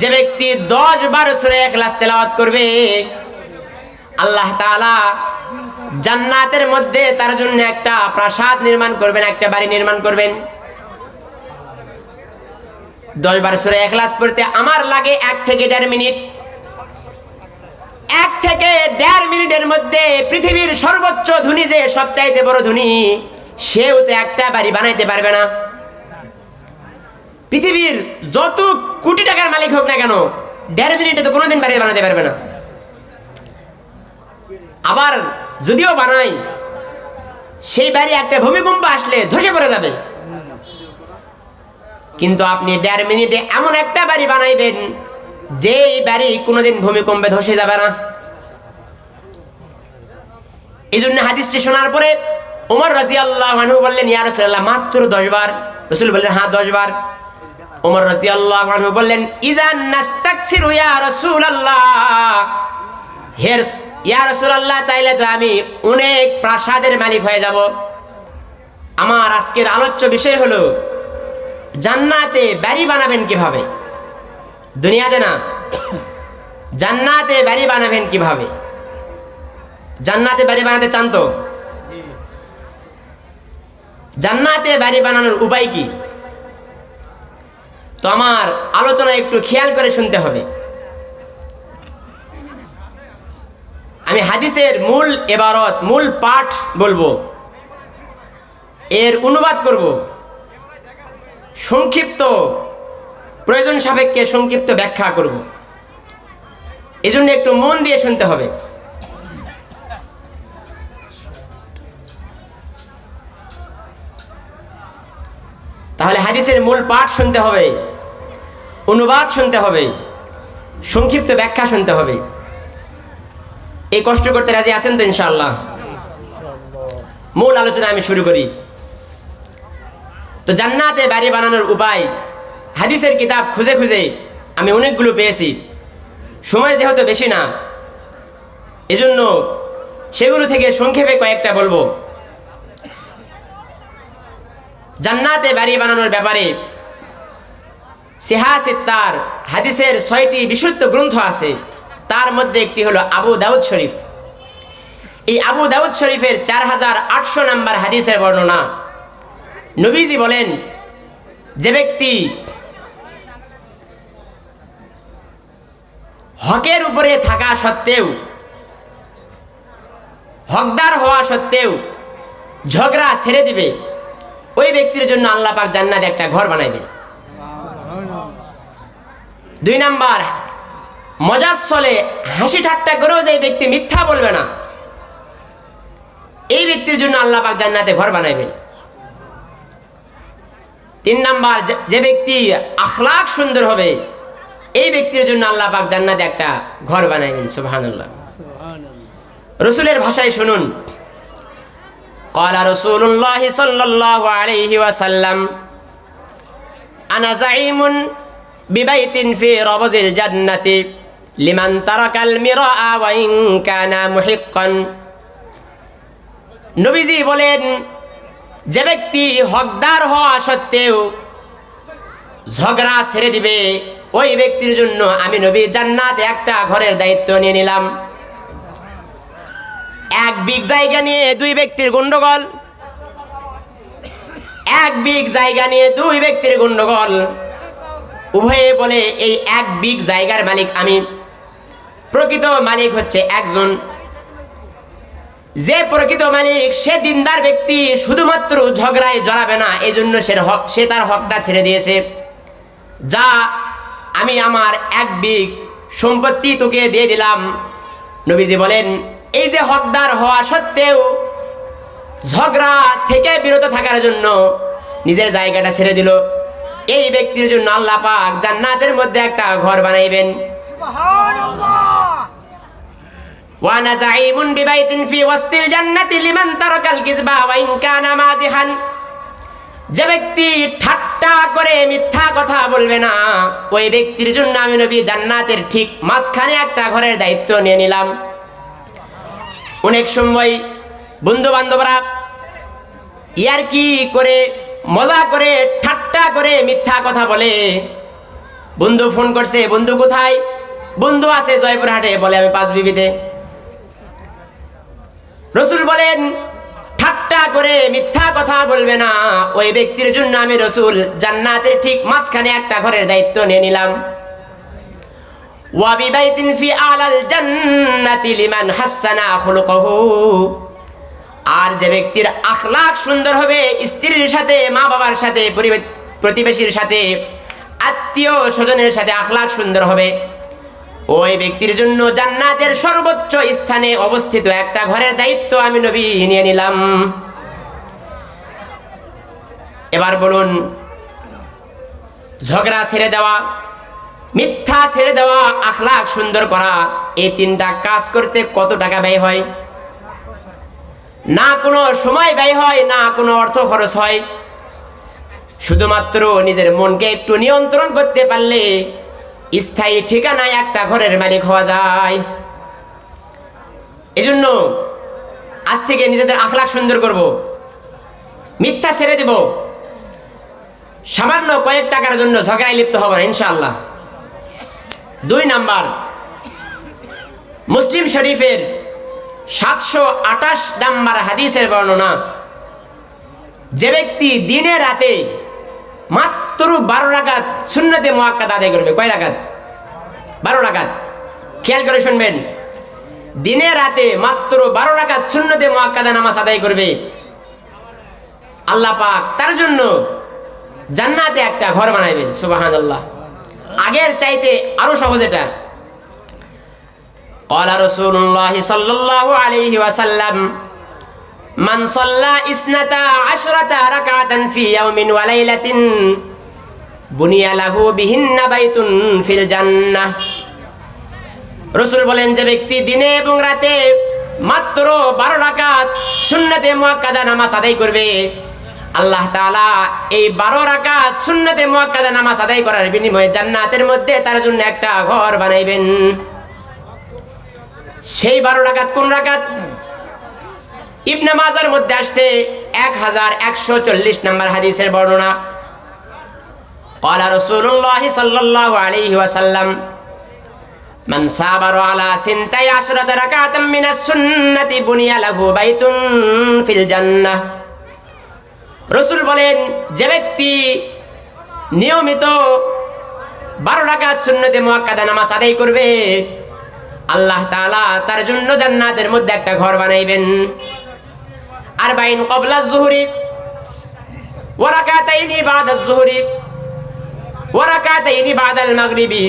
যে ব্যক্তি দশ বার সুরে এখলাস তেলাওয়াত করবে, আল্লাহ তাআলা জান্নাতের মধ্যে তার জন্য একটা প্রাসাদ নির্মাণ করবেন, একটা বাড়ি নির্মাণ করবেন। দশ বার সুরে এখলাস পড়তে আমার লাগে এক থেকে দেড় মিনিট। এক থেকে দেড় মিনিটের মধ্যে পৃথিবীর সর্বোচ্চ ধনী যে সবচাইতে বড় ধনী, সেও তো একটা বাড়ি বানাইতে পারবে না। পৃথিবীর যত কোটি টাকার মালিক হোক না কেন, দেড় মিনিটে তো কোনোদিন বাড়ি বানাতে পারবে না। আবার যদিও বানাই সেই বাড়ি একটা ভূমিকম্প আসলে ধসে পড়ে যাবে। কিন্তু আপনি দেড় মিনিটে এমন একটা বাড়ি বানাইবেন যেই বাড়ি কোনোদিন ভূমিকম্পে ধসে যাবে না। এই জন্য হাদিসটি শোনার পরে ওমর রাজি আল্লাহ মানু বললেন মাত্র দশ বার। রসুল বললেন হ্যাঁ দশ বার। ওমর রাজি আল্লাহ বললেন ইজান নাস্তাকসির ইয়া রসুল আল্লাহ হের ইয়া রসুল আল্লাহ তাইলে তো আমি অনেক প্রাসাদের মালিক হয়ে যাব। আমার আজকের আলোচ্য বিষয় হলো জান্নাতে বাড়ি বানাবেন কীভাবে? দুনিয়াতে না জান্নাতে বাড়ি বানাবেন কীভাবে? জান্নাতে বাড়ি বানাতে চান তো? জান্নাতে বাড়ি বানানোর উপায় কি? তো আমার আলোচনা একটু খেয়াল করে শুনতে হবে। আমি হাদিসের মূল এবারত, মূল পাঠ বলব। এর অনুবাদ করব। সংক্ষিপ্ত, প্রয়োজন সাপেক্ষে সংক্ষিপ্ত ব্যাখ্যা করব। এজন্য একটু মন দিয়ে শুনতে হবে। তাহলে হাদিসের মূল পাঠ শুনতে হবে, অনুবাদ শুনতে হবে, সংক্ষিপ্ত ব্যাখ্যা শুনতে হবে। এই কষ্ট করতে রাজি আছেন তো ইনশাআল্লাহ? মূল আলোচনা আমি শুরু করি। তো জান্নাতে বাড়ি বানানোর উপায়, হাদিসের কিতাব খুঁজে খুঁজে আমি অনেকগুলো পেয়েছি। সময় যেহেতু বেশি না, এজন্য সেগুলো থেকে সংক্ষেপে কয়েকটা বলব। জান্নাতে বাড়ি বানানোর ব্যাপারে সিহা সিত্তার হাদিসের ছয়টি বিশুদ্ধ গ্রন্থ আছে। তার মধ্যে একটি হলো আবু দাউদ শরীফ। এই আবু দাউদ শরীফের চার হাজার আটশো নাম্বার হাদিসের বর্ণনা। নবীজি বলেন, যে ব্যক্তি হকের উপরে থাকা সত্ত্বেও, হকদার হওয়া সত্ত্বেও ঝগড়া ছেড়ে দিবে ওই ব্যক্তির জন্য আল্লাহ পাক জান্নাতে একটা ঘর বানাইবে দুই নাম্বার মজার চলে হাসি ঠাট্টা করেও যে ব্যক্তি মিথ্যা বলবে না, এই ব্যক্তির জন্য আল্লাহ পাক জান্নাতে ঘর বানাইবেন তিন নাম্বার, যে- যে ব্যক্তি আখলাক সুন্দর হবে, এই ব্যক্তির জন্য আল্লাহ পাক জান্নাতে একটা ঘর বানাইবেন সুবহানাল্লাহ। রসুলের ভাষায় শুনুন قال رسول الله صلى الله عليه وسلم أنا زعيم ببيت في ربز الجنة لمن ترك المراء وإن كان محقا নবীজি বলেন যে ব্যক্তি হকদার হওয়া সত্ত্বেও ঝগড়া ছেড়ে দিবে ওই ব্যক্তির জন্য আমি নবী জান্নাতে একটা ঘরের দায়িত্ব নিয়ে নিলাম এক বিগ জায়গা নিয়ে দুই ব্যক্তির গন্ডগোল। এক বিগ জায়গা নিয়ে দুই ব্যক্তির গন্ডগোল। উভয়ে বলে, এই এক বিগ জায়গার মালিক আমি। প্রকৃত মালিক হচ্ছে একজন। যে প্রকৃত মালিক, সে দিনদার ব্যক্তি, শুধুমাত্র ঝগড়ায় জড়াবে না। এই জন্য সে হক, সে তার হকটা ছেড়ে দিয়েছে। যা আমি আমার এক বিগ সম্পত্তি তোকে দিয়ে দিলাম। নবীজি বলেন এই যে হকদার হওয়া সত্ত্বেও ঝগড়া থেকে বিরত থাকার জন্য নিজের জায়গাটা ছেড়ে দিল এই ব্যক্তির জন্য আল্লাহ পাক জান্নাতের মধ্যে একটা ঘর বানাইবেন وانا زعيم ببيت في وسط الجنة لمن ترك الكذب وإن كان مازحا যে ব্যক্তি ঠাট্টা করে মিথ্যা কথা বলবে না ওই ব্যক্তির জন্য আমি নবী জান্নাতের ঠিক মাঝখানে একটা ঘরের দায়িত্ব নিয়ে নিলাম অনেক সময় বন্ধু বান্ধবরা ইয়ার কি করে, মজা করে, ঠাট্টা করে মিথ্যা কথা বলে। বন্ধু ফোন করছে, বন্ধু কোথায়? বন্ধু আছে জয়পুরহাটে, বলে আমি পাঁচ বিবিতে। রসুল বলেন, ঠাট্টা করে মিথ্যা কথা বলবে না, ওই ব্যক্তির জন্য আমি রসুল জান্নাতের ঠিক মাঝখানে একটা ঘরের দায়িত্ব নিয়ে নিলাম। ফি আর যে ব্যক্তির আখলাক সুন্দর হবে, স্ত্রীর সাথে মা বাবার সাথে প্রতিবেশীর সাথে, আত্মীয় স্বজনের সাথে আখলাক সুন্দর হবে। ওই ব্যক্তির জন্য জান্নাতের সর্বোচ্চ স্থানে অবস্থিত একটা ঘরের দায়িত্ব আমি নবী নিয়ে নিলাম। এবার বলুন, ঝগড়া ছেড়ে দেওয়া মিথ্যা ছেড়ে দেওয়া আখলাক সুন্দর করা, এই তিনটা কাজ করতে কত টাকা ব্যয় হয়? না কোনো সময় ব্যয় হয়, না কোনো অর্থ খরচ হয়। শুধুমাত্র নিজের মনকে একটু নিয়ন্ত্রণ করতে পারলে স্থায়ী ঠিকানায় একটা ঘরের মালিক হওয়া যায়। এজন্য আজ থেকে নিজেদের আখলাক সুন্দর করব, মিথ্যা ছেড়ে দেব। সামান্য কয়েক টাকার জন্য ঝগড়ায় লিপ্ত হব না, ইনশাআল্লাহ। দুই নাম্বার। মুসলিম শরীফের সাতশো আঠাশ নাম্বার হাদিসের বর্ণনা, যে ব্যক্তি দিনে রাতে মাত্র বারো রাকাত শূন্যতে মোয়াক্কাত আদায় করবে, কয় রাগাত বারো রাগাত খেয়াল করে শুনবেন, দিনে রাতে মাত্র বারো রাকাত শূন্যতে মোয়াক্কাদা নামাজ আদায় করবে। আল্লাহ পাক তার জন্য জান্নাতে একটা ঘর বানাইবেন সুবাহান আল্লাহ আগের চাইতে আরও সহজ এটা। কলা রসুল্লাহ সাল্লাহ আলহি ওয়াসাল্লাম মান সল্লা ইসনাতা আশরাতা রাকাতান ফি ইয়াউমিন ওয়া লাইলাতিন বুনিয়া লাহু বিহিন্না বাইতুন ফিল জান্নাহ। রসুল বলেন, যে ব্যক্তি দিনে এবং রাতে মাত্র বারো রাকাত সুন্নতে মুয়াক্কাদা নামাজ আদায় করবে আল্লাহ তাআলা এই বারো রাকাত সুন্নতে মোয়াক্কাদা নামাজ আদায় করার বিনিময়ে জান্নাতের মধ্যে তার জন্য একটা ঘর বানাইবেন সেই বারো রাকাত কোন রাকাত ইবনে মাজার মধ্যে আসছে এক হাজার একশো চল্লিশ নম্বর হাদিসের বর্ণনা قال رسول الله صلى الله عليه وسلم من صابر على سنتي عشرة ركعة من السنة بني له بيت في الجنة রসুল বলেন, যে ব্যক্তি নিয়মিত বারো টাকা শূন্যতে মোয়াক্কাদা নামাজ আদায় করবে, আল্লাহ তাআলা তার জন্য জান্নাতের মধ্যে একটা ঘর বানাইবেন। আর বাইন কবলা জুহুরি ওয়ারাকাতাইনি বাদা জুহুরি ওয়ারাকাতাইনি বাদাল মাগরিবি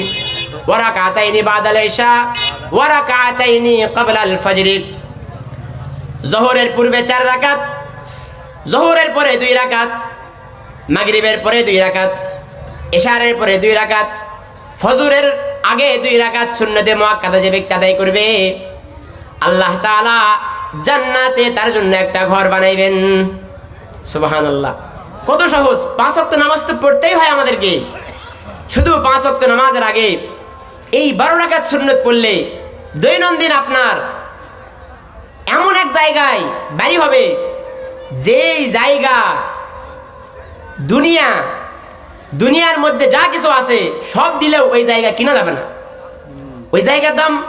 ওয়ারাকাতাইনি বাদাল ইশা ওয়ারাকাতাইনি ক্বাবলাল ফজরি। জোহরের পূর্বে চার রাকাত জোহরের পরে দুই রাকাত, মাগরিবের পরে দুই রাকাত, এশারের পরে দুই রাকাত, ফজরের আগে দুই রাকাত শূন্যতে মোয়াক্কাদা যে ব্যক্তি আদায় করবে, আল্লাহ তাআলা জান্নাতে তার জন্য একটা ঘর বানাইবেন। সুবহানাল্লাহ। কত সহজ, পাঁচ ওয়াক্ত নামাজ তো পড়তেই হয় আমাদেরকে। শুধু পাঁচ ওয়াক্ত নামাজের আগে এই বারো রাকাত সুন্নত পড়লে দৈনন্দিন আপনার এমন এক জায়গায় বাড়ি হবে যেই জায়গা, দুনিয়া, দুনিয়ার মধ্যে যা কিছু আছে, সব দিলেও ওই জায়গা কিনা যাবে না। ওই জায়গার দাম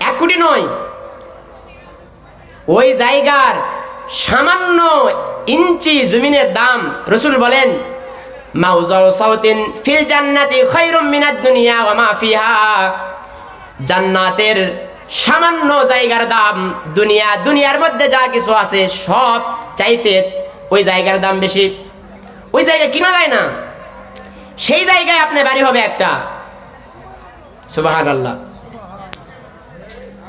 এক কোটি নয়। ওই জায়গার সামান্য ইঞ্চি জমিনের দাম রসুল বলেন মিনাদ দুনিয়া জান্নাতের সামান্য জায়গার দাম দুনিয়া, দুনিয়ার মধ্যে যা কিছু আছে সব চাইতে ওই জায়গার দাম বেশি। ওই জায়গা কিনা যায় না। সেই জায়গায় আপনার বাড়ি হবে একটা। সুবাহান আল্লাহ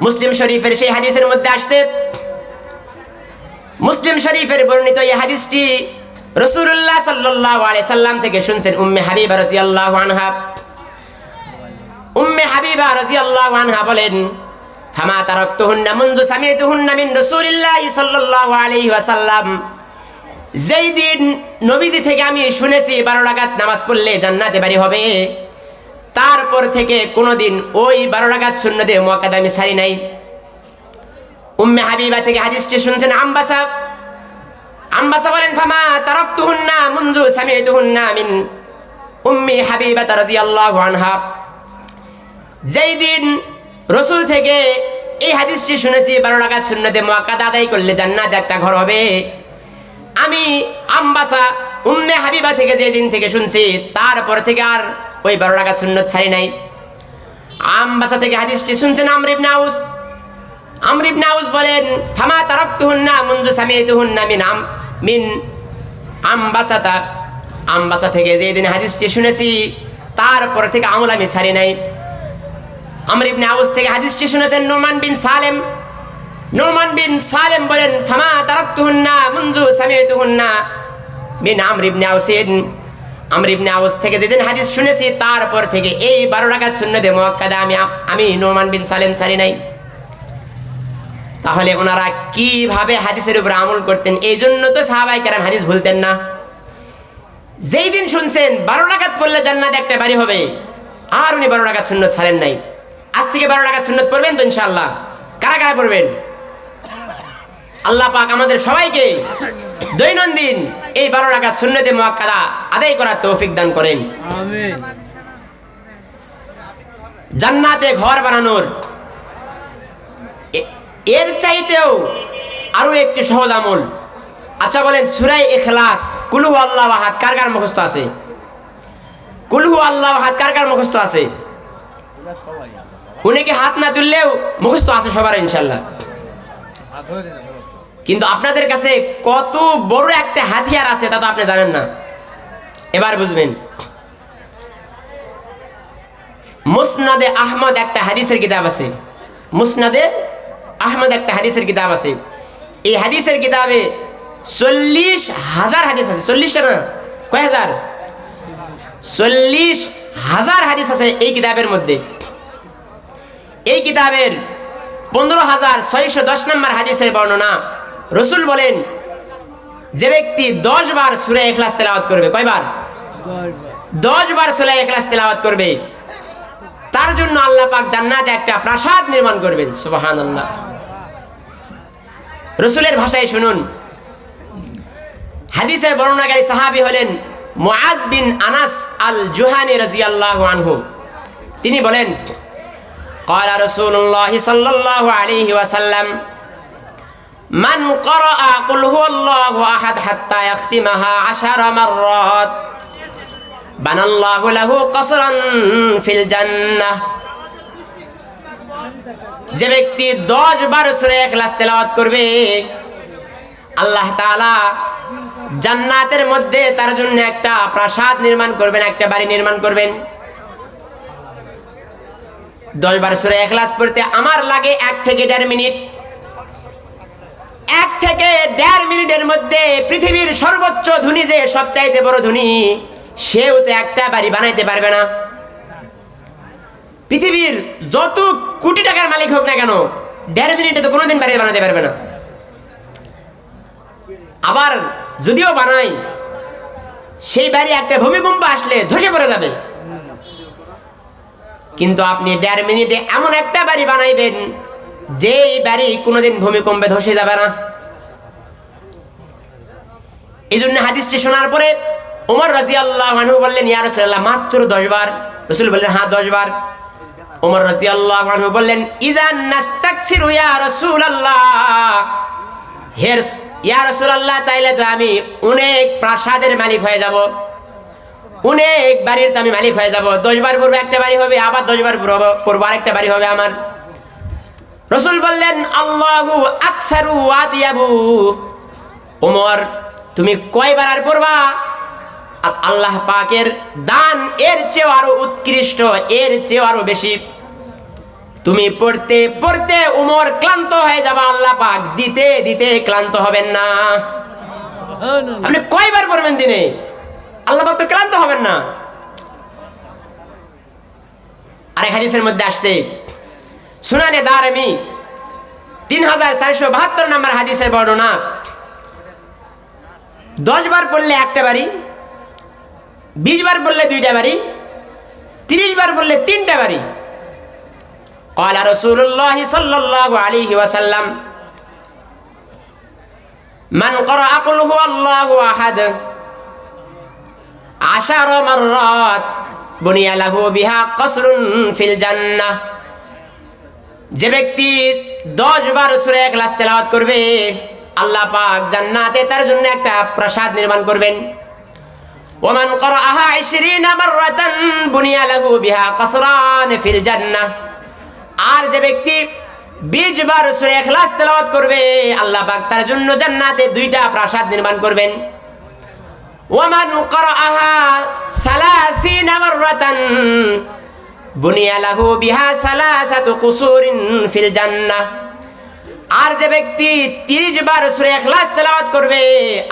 মুসলিম শরীফের সেই হাদিসের মধ্যে আসছে, মুসলিম শরীফের বর্ণিত এই হাদিসটি রসুল্লাহ সাল্লাহ সাল্লাম থেকে শুনছেন উম্মে হাবিবা রাজিয়াল্লাহু আনহা। উম্মে হাবিবা রাজিয়াল্লাহু আনহা বলেন ওয়াসাল্লাম। যেই দিন নবীজি থেকে আমি শুনেছি নামাজ পড়লে হবে। তারপর থেকে কোনোদিন ওই বারো রাকাত শূন্যতে মোয়াক্কাদা আমি সারি নাই। উম্মে হাবিবা থেকে হাদিসটি শুনছেন আম্বাসা। আম্বাসা বলেন, ফামা তারাকতুহুন্না মুনযু সামি'তুহুন্না মিন উম্মি হাবিবা রাদিয়াল্লাহু আনহা। যেই দিন রসুল থেকে এই হাদিসটি শুনেছি, বারো টাকা শূন্যতে মোয়াক্কাদ আদায় করলে জান্নাত একটা ঘর হবে। আমি আমবাসা উম্মে হাবিবা থেকে যে দিন থেকে শুনছি, তারপর থেকে আর ওই বারো টাকা শূন্যত ছাড়ি নাই। আমবাসা থেকে হাদিসটি শুনছেন আমরিব নাউস আমরিব নাউস বলেন, ফামা তারাক্তুহুন্না মুনযু সামিতুহুন্না মিন আম মিন আমবাসাতা। আমবাসা থেকে যে দিন হাদিসটি শুনেছি, তারপর থেকে আমল আমি ছাড়ি নাই। আমর ইবনে আউস থেকে হাদিসটি শুনেছেন নোমান বিন সালেম। নোমান বিন সালেম বলেন, ফামা তারাক্তুহুন্না মুনযু সামিতুহুন্না মিন আমর ইবনে আউসিন। আমর ইবনে আউস থেকে যেদিন হাদিস শুনেছি, তারপর থেকে এই বারো টাকা সুন্নতে মুআক্কাদা আমি আমি নোমান বিন সালেম সারি নাই। তাহলে ওনারা কীভাবে হাদিসের উপর আমল করতেন, এই জন্য তো সাহাবাই কেরাম হাদিস ভুলতেন না। যেই দিন শুনছেন, বারো টাকাত পড়লে জান্নাত একটা বাড়ি হবে, আর উনি বারো টাকা সুন্নত ছাড়েন নাই। আজ থেকে বারো টাকা সুন্নত পড়বেন তো ইনশাল্লাহ কারা কারা পড়বেন? আল্লাহ পাক আমাদের সবাইকে দৈনন্দিন এই বারো টাকা সুন্নতে মোয়াক্কাদা আদায় করার তৌফিক দান করেন। জান্নাতে ঘর বানানোর এর চাইতেও আরও একটি সহজ আমল। আচ্ছা বলেন সুরাই এখলাস কুলু আল্লাহ হাত কার কার মুখস্থ আছে? কুলহু আল্লাহ হাত কার কার মুখস্থ আছে? উনি কি হাত না তুললেও মুখস্থ আছে সবার ইনশাল্লাহ কিন্তু আপনাদের কাছে কত বড় একটা হাতিয়ার আছে তা তো আপনি জানেন না। এবার বুঝবেন। মুসনাদে আহমদ একটা হাদিসের কিতাব আছে। মুসনাদে আহমদ একটা হাদিসের কিতাব আছে। এই হাদিসের কিতাবে চল্লিশ হাজার হাদিস আছে। চল্লিশটা না? কয় হাজার? চল্লিশ হাজার হাদিস আছে এই কিতাবের মধ্যে। এই কিতাবের পনেরো হাজার ছয়শো দশ নম্বর হাদিসের বর্ণনা। রসুল বলেন, যে ব্যক্তি দশ বার সুরে এখলাস তেলাওয়াত করবে, কয়বার? দশ বার সুরে এখলাস তেলাওয়াত করবে। তার জন্য আল্লাহ পাক জান্নাতে একটা প্রাসাদ নির্মাণ করবেন সুবাহান আল্লাহ রসুলের ভাষায় শুনুন। হাদিসের বর্ণনাকারী সাহাবি হলেন মুআজ বিন আনাস আল জুহানি রাদিয়াল্লাহু আনহু। তিনি বলেন قال رسول الله صلى الله عليه وسلم من قرأ قل هو الله أحد حتى يختمها عشر مرات بنى الله له قصرا في الجنة যে ব্যক্তি দশ বার সুরে এখলাস তেলাওয়াত করবে আল্লাহ তাআলা জান্নাতের মধ্যে তার জন্য একটা প্রাসাদ নির্মাণ করবেন একটা বাড়ি নির্মাণ করবেন দশ বার সুরে এখলাস পড়তে আমার লাগে এক থেকে দেড় মিনিট। এক থেকে দেড় মিনিটের মধ্যে পৃথিবীর সর্বোচ্চ ধনী যে সবচাইতে বড় ধনী, সেও তো একটা বাড়ি বানাইতে পারবে না। পৃথিবীর যত কোটি টাকার মালিক হোক না কেন, দেড় মিনিটে তো কোনোদিন বাড়ি বানাতে পারবে না। আবার যদিও বানাই সেই বাড়ি একটা ভূমিকম্প আসলে ধসে পড়ে যাবে। কিন্তু আপনি দেড় মিনিটে এমন একটা বাড়ি বানাইবেন, যেই বাড়ি কোনোদিন ভূমিকম্পে ধসে যাবে না। এই জন্য হাদিসটি শোনার পরে ওমর রাজি আল্লাহ মানুষ বললেন, ইয়া রসুল্লাহ মাত্র দশ বার। রসুল বললেন হ্যাঁ দশ বার। ওমর রাজি আল্লাহ মানুষ বললেন ইজান নাস্তাকসিরু, ইয়া রসুল আল্লাহ হের ইয়া রসুল আল্লাহ তাইলে তো আমি অনেক প্রাসাদের মালিক হয়ে যাব। অনেক বাড়ির তো আমি মালিক হয়ে যাব। দশ বার পূর্বে একটা বাড়ি হবে, আবার দশ বার পূর্ব আরেকটা বাড়ি হবে আমার। রসুল বললেন, আল্লাহু আকসারু ওয়াতিয়াবু ওমর, তুমি কয়বার আর পড়বা? আল্লাহ পাকের দান এর চেয়েও আরও উৎকৃষ্ট, এর চেয়েও আরও বেশি। তুমি পড়তে পড়তে উমর ক্লান্ত হয়ে যাবা, আল্লাহ পাক দিতে দিতে ক্লান্ত হবেন না। আপনি কয়বার পড়বেন দিনে? আল্লাহ তো ক্লান্ত হবেন না। আরেক হাদিসের মধ্যে আসছে, সুনানে দারামি, তিন হাজার চারশো বাহাত্তর নম্বর হাদিসের বর্ণনা। দশ বার পড়লে একটা বাড়ি, বিশ বার পড়লে দুইটা বাড়ি, তিরিশ বার পড়লে তিনটা বাড়ি। কলা রসুল্লাহ সাল্লাহ আলী ওয়াসাল্লাম মান করো আকুল হু আল্লাহ আহাদ আশার মাররাত, বুনিয়া লাহু বিহা কসরুন ফিল জান্নাহ। যে ব্যক্তি দশ বার সুরে ক্লাস তেলাওয়াত করবে, আল্লাহ পাক জান্নাতে তার জন্য একটা প্রাসাদ নির্মাণ করবেন। ওমান করাহা 20 মাররাতান, বুনিয়া লাহু বিহা কসরান ফিল জান্নাহ। আর যে ব্যক্তি বিশ বার সুরে ইখলাস তেলাওয়াত করবে, আল্লাহ পাক তার জন্য জান্নাতে দুইটা প্রাসাদ নির্মাণ করবেন। ওমান করাহা 30 মাররাতান বুনিয়া লাহু বিহা সালাসাতু কুসুরিন ফিল জান্নাহ। আর যে ব্যক্তি 30 বার সূরা ইখলাস তেলাওয়াত করবে,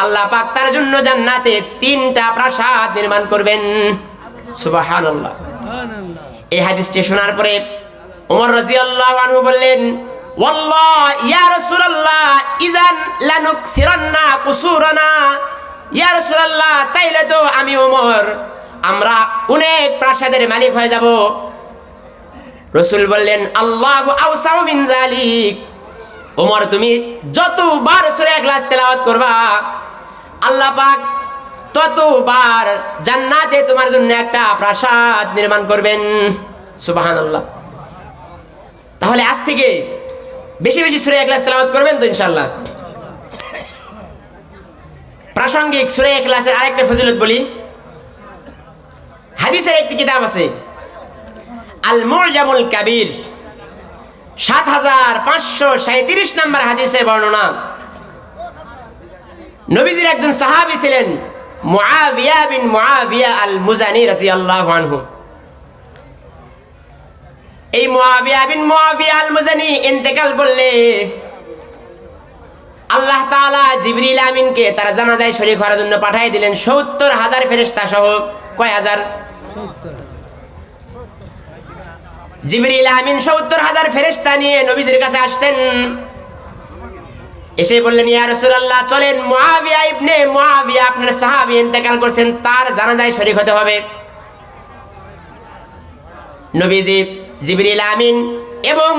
আল্লাহ পাক তার জন্য জান্নাতে তিনটা প্রাসাদ নির্মাণ করবেন। সুবহানাল্লাহ। এই হাদিসটি শোনার পরে ওমর রাদিয়াল্লাহু আনহু বললেন, ওয়াল্লাহ ইয়া রাসূলুল্লাহ, ইযান লানুকসিরান্না কুসুরানা ইয়া রাসূলুল্লাহ, তাইলে তো আমি ওমর। আমরা অনেক প্রাসাদের মালিক হয়ে যাব। রসুল বললেন, আল্লাহ আউসাউ মিন জালিক ওমর, তুমি যতবার সূরা ইখলাস তেলাওয়াত করবা, আল্লাহ পাক ততবার জান্নাতে তোমার জন্য একটা প্রাসাদ নির্মাণ করবেন। সুবহানাল্লাহ। তাহলে আজ থেকে বেশি বেশি সূরা ইখলাস তেলাওয়াত করবেন তো ইনশাআল্লাহ। প্রাসঙ্গিক সূরা ইখলাসের আরেকটা ফজিলত বলি। হাদিসের একটি কিতাব আছে। আল মুরজামুল কাবির, সাত হাজার পাঁচশো সাঁত্রিশ নম্বর হাদিসে বর্ণনা। নবীজির একজন সাহাবি ছিলেন মুআবিয়া বিন আল মুজানি রাদিয়াল্লাহু আনহু। এই মুআবিয়া বিন মুআবিয়া আল মুজানি ইন্তেকাল করলে আল্লাহ তাআলা জিবরিল আমিনকে তার জানাজায় শরীক হওয়ার জন্য পাঠিয়ে দিলেন সত্তর হাজার ফেরেশতা সহ কয় হাজার জিবরিল আমিন সত্তর হাজার ফেরেশতা নিয়ে নবীজির কাছে আসছেন। এসে বললেন, ইয়া রাসূলুল্লাহ, চলেন, মুআবিয়া ইবনে মুআবিয়া আপনার সাহাবী ইন্তেকাল করছেন, তার জানাজায় শরীক হতে হবে। নবীজি, জিবরিল আমিন এবং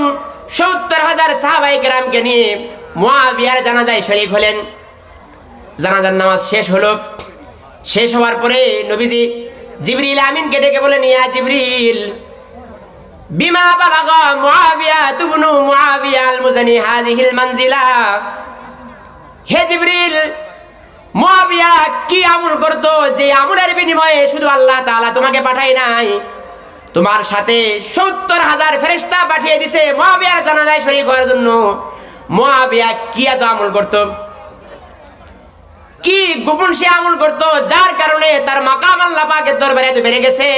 সত্তর হাজার সাহাবাই কেরামকে নিয়ে মুআবিয়ার জানাজায় শরীক হলেন। জানাজার নামাজ শেষ হলো। শেষ হওয়ার পরে নবীজি জিবরিল আমিনকে ডেকে বলেন, ইয়া জিবরিল, বিমা বালাগা মুআবিয়া তুবনু মুআবিয়া আল মুজানি হাদিহিল মানজিলা? হে জিবরিল মুআবিয়া কি আমল করতো যে আমলের বিনিময়ে শুধু আল্লাহ তাআলা তোমাকে পাঠাই নাই? তোমার সাথে সত্তর হাজার ফেরেশতা পাঠিয়ে দিছে মুআবিয়ার জানাজায় শরীক হওয়ার জন্য। মুআবিয়া কি এত আমল করতো? কি গোপন সে আমল করতো? যার কারণে তার মাকাম আল্লাহ পাকের দরবারে এত বেড়ে গেছে।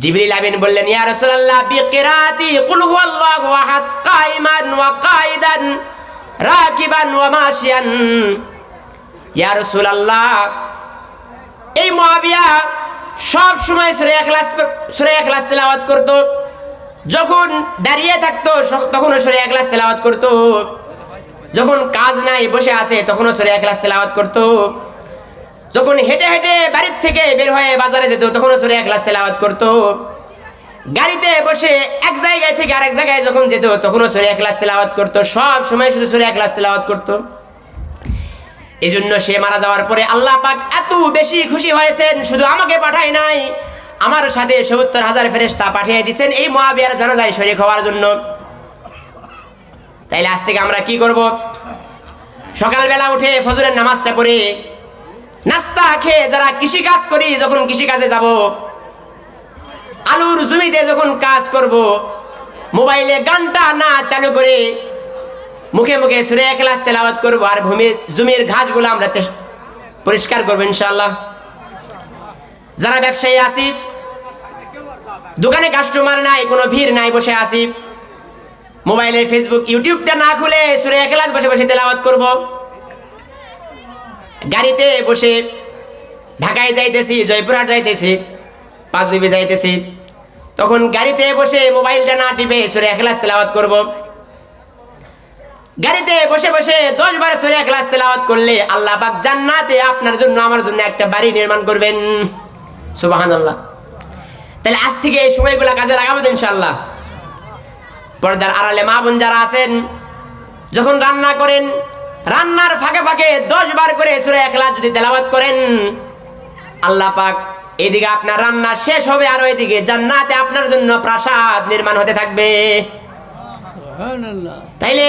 জিবরিল আমিন বললেন, ইয়া রাসূলুল্লাহ, বিকিরাতি কুল হুয়াল্লাহু আহাদ, কাইমান ওয়া কাইদান, রাকিবান ওয়া মাশিয়ান। ইয়া রাসূলুল্লাহ, এই মুআবিয়া সব সময় সূরা ইখলাস সূরা ইখলাস তেলাওয়াত করত। যখন দাঁড়িয়ে থাকতো তখনও সূরা ইখলাস তেলাওয়াত করতো। যখন কাজ নাই, বসে আছে, তখনও সূরা ইখলাস তেলাওয়াত করতো। যখন হেঁটে হেঁটে বাড়ির থেকে বের হয়ে বাজারে যেত, তখনও সূরা ইখলাস তেলাওয়াত করতো। গাড়িতে বসে এক জায়গায় থেকে আরেক জায়গায় যখন যেত, তখনও সূরা ইখলাস তেলাওয়াত করত। সব সময় শুধু সূরা ইখলাস তেলাওয়াত করতো। এই জন্য সে মারা যাওয়ার পরে আল্লাহ পাক এত বেশি খুশি হয়েছেন, শুধু আমাকে পাঠায় নাই আমার সাথে সত্তর হাজার ফেরেশতা পাঠিয়ে দিচ্ছেন এই মহাবিয়ার জানাজায় শরীক হওয়ার জন্য। তাইলে আজ থেকে আমরা কি করব? সকালবেলা উঠে ফজরের নামাজটা পড়ে নাস্তা খেয়ে যারা কৃষি কাজ করি, যখন কৃষি কাজে যাব, আলুর জমিতে যখন কাজ করব, মোবাইলে গানটা না চালু করে মুখে মুখে সুরে ক্লাস তেলাওয়াত করব আর ভূমি জমির ঘাসগুলো আমরা পরিষ্কার করব ইনশাল্লাহ যারা ব্যবসায়ী আছি দোকানে কাস্টমার নাই, কোনো ভিড় নাই, বসে আসি মোবাইলের ফেসবুক ইউটিউবটা না খুলে সুরে ক্লাস বসে বসে তেলাওয়াত করব। গাড়িতে বসে ঢাকায় যাইতেছি, জয়পুরহাট যাইতেছি, পাঁচ বিবি যাইতেছি। তখন গাড়িতে বসে মোবাইলটা না টিপে সুরে ক্লাস তেলাওয়াত করব। গাড়িতে বসে বসে দশ বার সরে ক্লাস তেলাওয়াত করলে আল্লাহ পাক জান্নাতে আপনার জন্য, আমার জন্য একটা বাড়ি নির্মাণ করবেন। সুবহানাল্লাহ। তাহলে আজ থেকে এই সময়গুলো কাজে লাগাবো ইনশাল্লাহ পর্দার আড়ালে মা বোন যারা আছেন যখন রান্না করেন রান্নার ফাঁকে ফাঁকে দশ বার করে সুরে একলা যদি তেলাওয়াত করেন আল্লাহ পাক এদিকে আপনার রান্না শেষ হবে আর ওইদিকে জান্নাতে আপনার জন্য প্রাসাদ নির্মাণ হতে থাকবে। তাইলে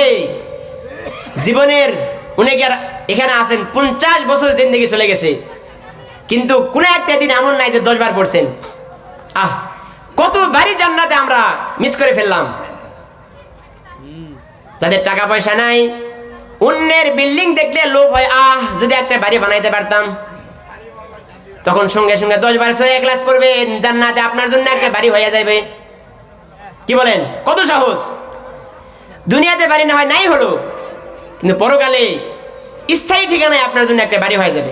জীবনের উনি আর এখানে আছেন পঞ্চাশ বছর জিন্দগি চলে গেছে। কিন্তু কোনো একটা দিন এমন নাই যে দশ বার পড়ছেন। আহ, কত বাড়ি জান্নাতে আমরা মিস করে ফেললাম। যাদের টাকা পয়সা নাই। অন্যের বিল্ডিং দেখলে লোভ হয়। আহ, যদি একটা বাড়ি বানাইতে পারতাম। তখন সঙ্গে সঙ্গে দশ বার সরে ক্লাস পড়বেন জান্নাতে আপনার জন্য একটা বাড়ি হয়ে যাবে কি বলেন? কত সাহস দুনিয়াতে বাড়ি না হয় নাই হলো। কিন্তু পরকালে স্থায়ী ঠিকানায় আপনার জন্য একটা বাড়ি হয়ে যাবে।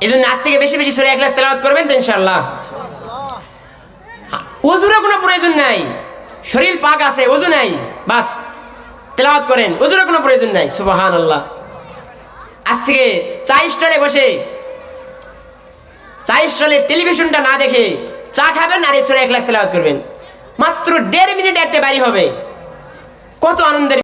এই জন্য আজ থেকে বেশি বেশি সরে এক ক্লাস তেলাওয়াত করবেন তো ইনশাল্লাহ ওজুরও কোনো প্রয়োজন নাই। শরীর পাক আছে, ওজু নাই। বাস, তেলাওয়াত করেন, ওজুরও কোনো প্রয়োজন নাই। সুবাহান আল্লাহ আজ থেকে চা স্টলে বসে চা স্টলের টেলিভিশনটা না দেখে চা খাবেন আর এই এক লাখ তেলাওয়াত করবেন। মাত্র দেড় মিনিট একটা বাড়ি হবে। কত আনন্দের